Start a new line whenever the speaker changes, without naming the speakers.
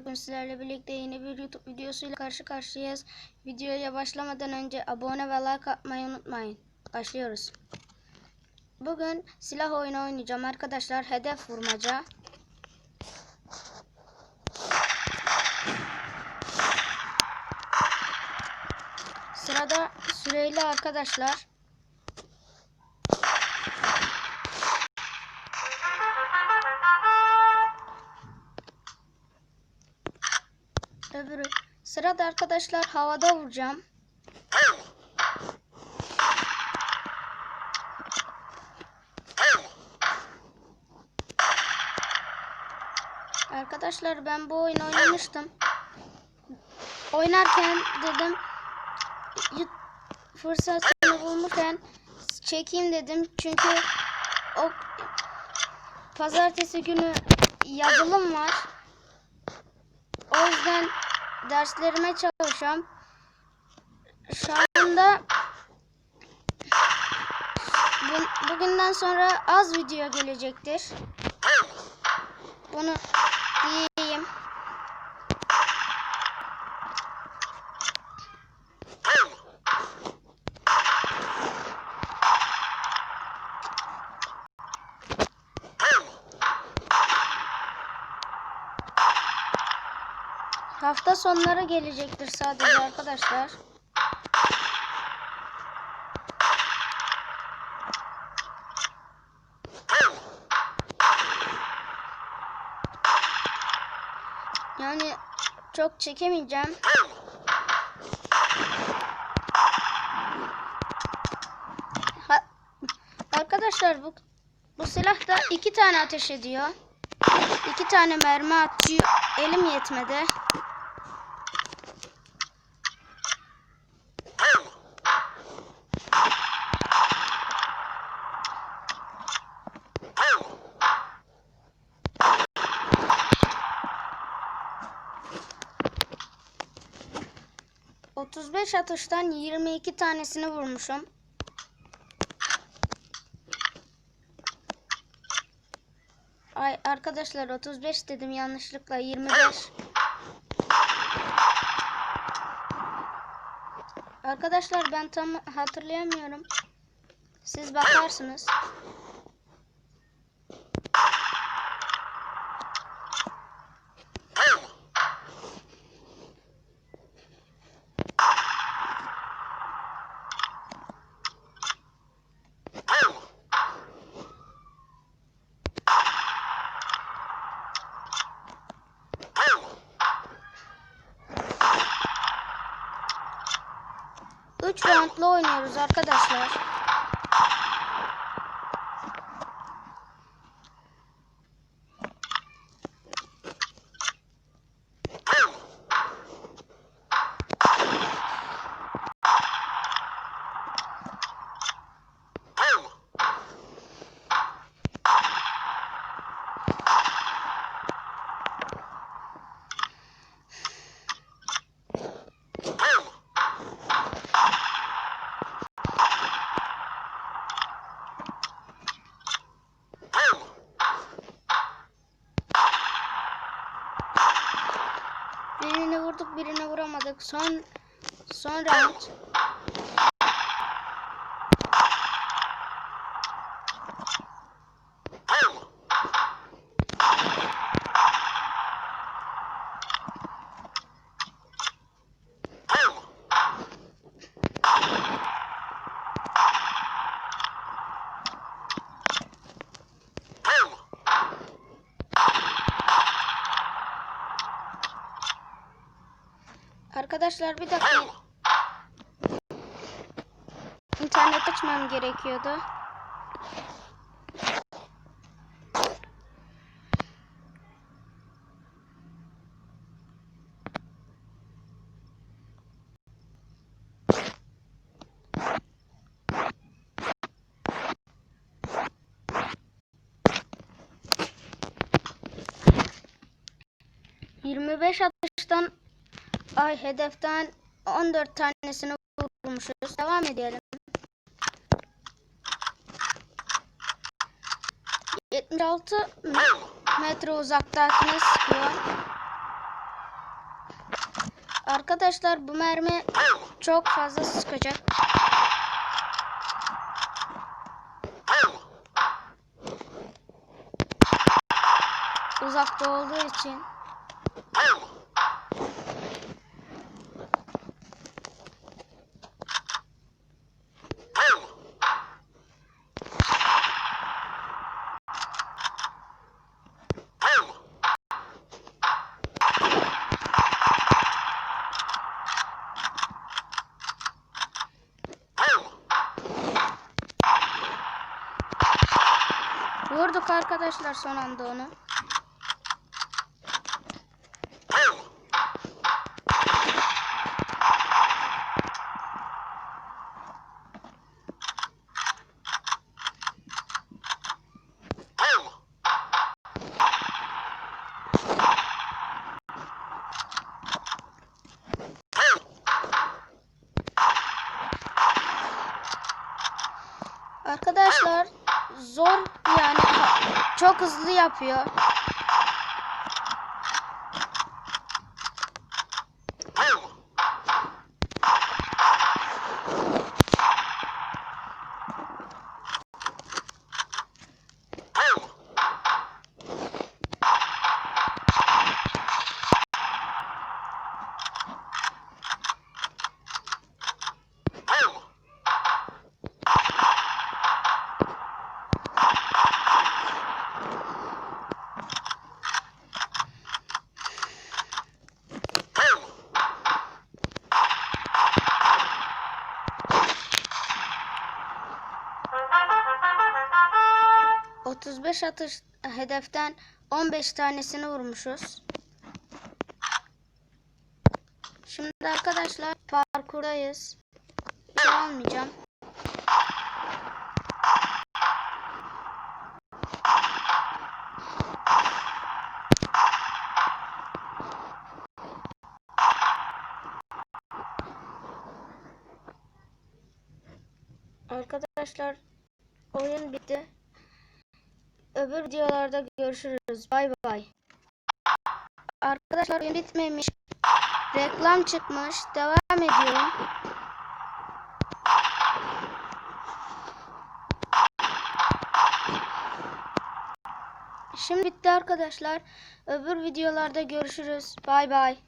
Bugün sizlerle birlikte yeni bir YouTube videosuyla karşı karşıyayız. Videoya başlamadan önce abone ve like atmayı unutmayın. Başlıyoruz. Bugün silah oyunu oynayacağım arkadaşlar. Hedef vurmaca. Sırada süreli arkadaşlar. Öbürü. Sırada arkadaşlar havada vuracağım. Arkadaşlar ben bu oyunu oynamıştım. Oynarken dedim fırsatını bulmuşken çekeyim dedim. Çünkü o pazartesi günü yazılım derslerime çalışıyorum. Şu anda bu- bugünden sonra az video gelecektir. Bunu Hafta sonları gelecektir sadece arkadaşlar. Yani çok çekemeyeceğim. Ha- arkadaşlar bu bu silah da iki tane ateş ediyor. İki tane mermi atıyor. Elim yetmedi. Otuz beş atıştan 22 tanesini vurmuşum. Ay arkadaşlar 35 dedim yanlışlıkla 25. Arkadaşlar ben tam hatırlayamıyorum. Siz bakarsınız. Üç roundlu oynuyoruz arkadaşlar. Vurduk, birini vuramadık. Son son round. Arkadaşlar bir dakika. İnternet açmam gerekiyordu. Yirmi beş ay hedeften 14 tanesini vurmuşuz. Devam edelim. 76 metre uzaktakine sıkıyor. Arkadaşlar bu mermi çok fazla sıkacak. Uzakta olduğu için. Vurduk arkadaşlar son anda onu. Arkadaşlar zor yani çok hızlı yapıyor. Otuz beş atış hedeften 15 tanesini vurmuşuz. Şimdi arkadaşlar parkurdayız. Şey almayacağım. Arkadaşlar oyun bitti. Öbür videolarda görüşürüz. Bay bay. Arkadaşlar oyun bitmemiş. Reklam çıkmış. Devam ediyorum. Şimdi bitti arkadaşlar. Öbür videolarda görüşürüz. Bay bay.